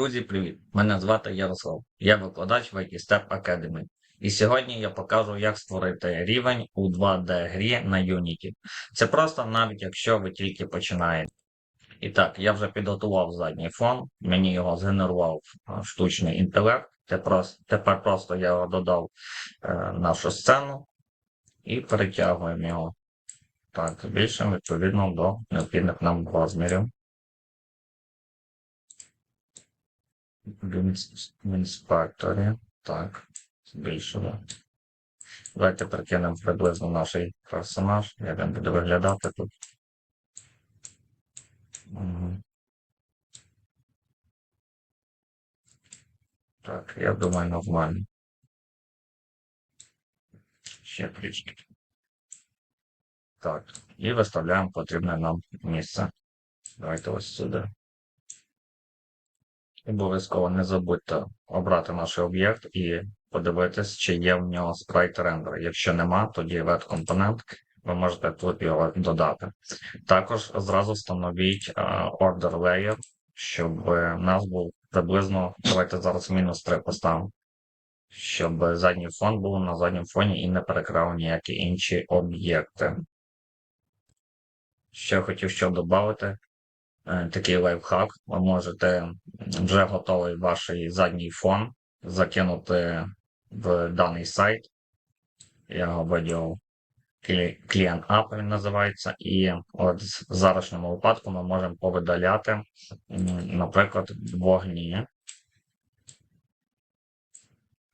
Друзі, привіт! Мене звати Ярослав. Я викладач в IT Step Academy. І сьогодні я покажу, як створити рівень у 2D грі на Unity. Це просто навіть якщо ви тільки починаєте. І так, я вже підготував задній фон, мені його згенерував штучний інтелект. Тепер просто я його додав е, нашу сцену і перетягуємо його. Так, збільшимо відповідно до необхідних нам розмірів. В інспекторі. Так, збільшили. Давайте прикинемо приблизно наш персонаж, як він буде виглядати тут. Так, я думаю, нормально. Ще трішки. Так, і виставляємо потрібне нам місце. Давайте ось сюди. Обов'язково не забудьте обрати наш об'єкт і подивитись, чи є в нього спрайт рендер. Якщо нема, тоді веб компонент, ви можете тут його додати. Також зразу встановіть е, order layer, щоб у нас був приблизно, давайте зараз мінус 3 поставимо, щоб задній фон був на задньому фоні і не перекрав ніякі інші об'єкти. Ще хотів що додати. Е, такий лайфхак. Ви можете вже готовий ваш задній фон закинути в даний сайт. Я виділив клієнт App він називається. І от в зарашньому випадку ми можемо повидаляти, наприклад, вогні.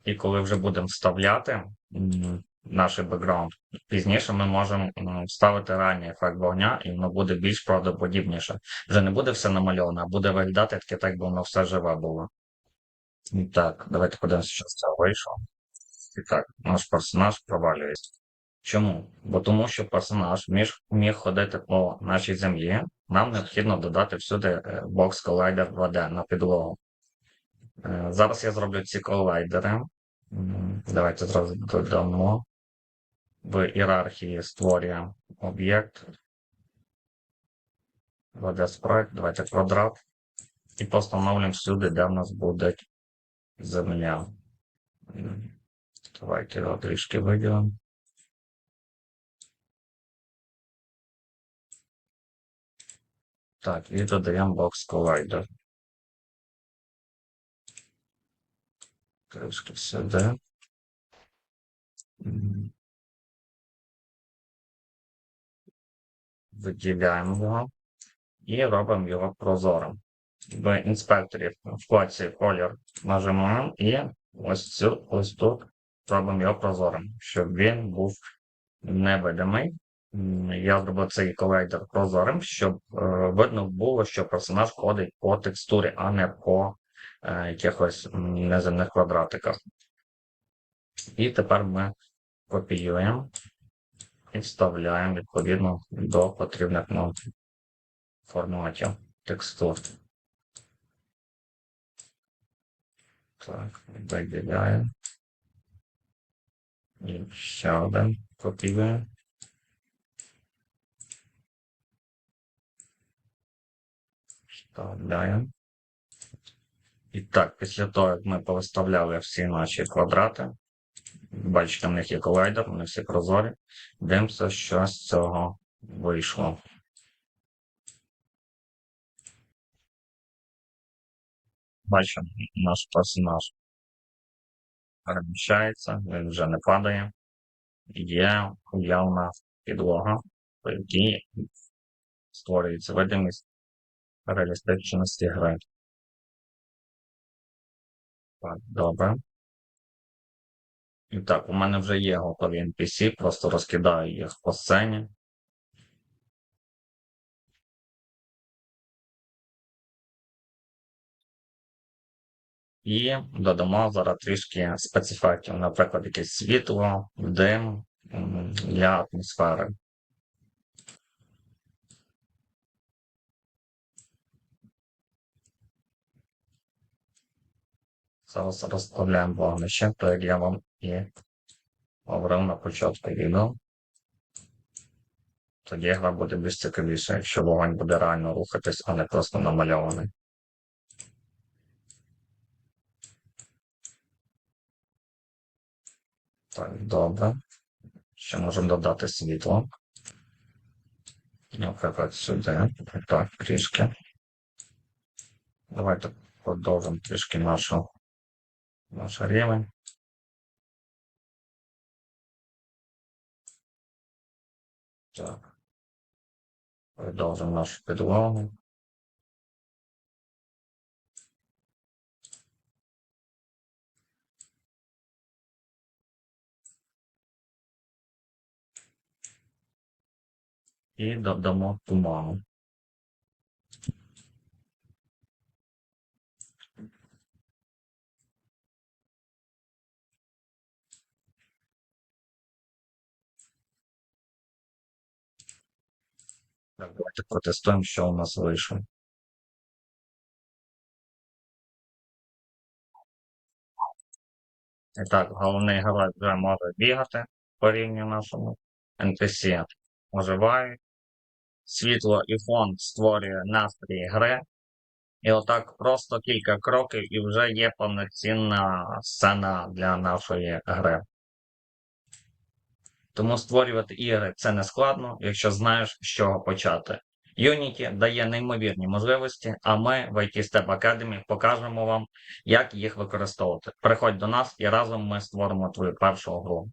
І коли вже будемо вставляти наш бекграунд, пізніше ми можемо м, вставити реальний ефект вогня, і воно буде більш правдоподібніше. Вже не буде все намальовано, а буде виглядати таке, так би воно все живе було. Так, давайте подивимося, що з цього вийшло. І так, наш персонаж провалюється. Чому? Бо тому, що персонаж міг, міг ходити по нашій землі, нам необхідно додати всюди е, бокс колайдер 2D на підлогу. Е, Зараз я зроблю ці колайдери. Давайте зразу додамо. В ієрархії створюємо об'єкт. 2D давайте квадрат. І постановлюємо всюди, де в нас буде земля. Давайте його трішки виділимо. Так, і додаємо бокс колайдер. Трішки сюди. Виділяємо його і робимо його прозорим. В інспекторі в вкладці колір нажимаємо і ось цю ось тут робимо його прозорим, щоб він був невидимий. Я зробив цей колейдер прозорим, щоб е, видно було, що персонаж ходить по текстурі, а не по е, якихось неземних квадратиках. І тепер ми копіюємо і вставляємо відповідно до потрібних нам форматів текстур. Так, виділяємо. І ще один копіюємо. Вставляємо. І так, після того, як ми повиставляли всі наші квадрати, бачите, в них є колайдер, вони всі прозорі. Дивимося, що з цього вийшло. Бачимо, наш персонаж переміщається, він вже не падає. Є уявна підлога, по якій створюється видимість реалістичності гри. Так, добре. І так, у мене вже є готові NPC, просто розкидаю їх по сцені. І додамо зараз трішки спецефектів, наприклад, якесь світло, дим для атмосфери. Зараз розставляємо вогнище, то як я вам і говорив на початку відео. Тоді гра буде більш цікавіша, якщо вогонь буде реально рухатись, а не просто намальований. Так, добре. Ще можемо додати світло. Наприклад, сюди. Так, трішки. Давайте продовжимо трішки нашого наш рівень. Так. Продовжимо нашу підлогу. І додамо туману. Так, давайте протестуємо, що у нас вийшло. І так, головний герой вже може бігати по рівню нашому. NPC оживають. Світло і фон створює настрій гри. І отак просто кілька кроків і вже є повноцінна сцена для нашої гри. Тому створювати ігри це не складно, якщо знаєш, з чого почати. Unity дає неймовірні можливості, а ми в IT Step Academy покажемо вам, як їх використовувати. Приходь до нас і разом ми створимо твою першу гру.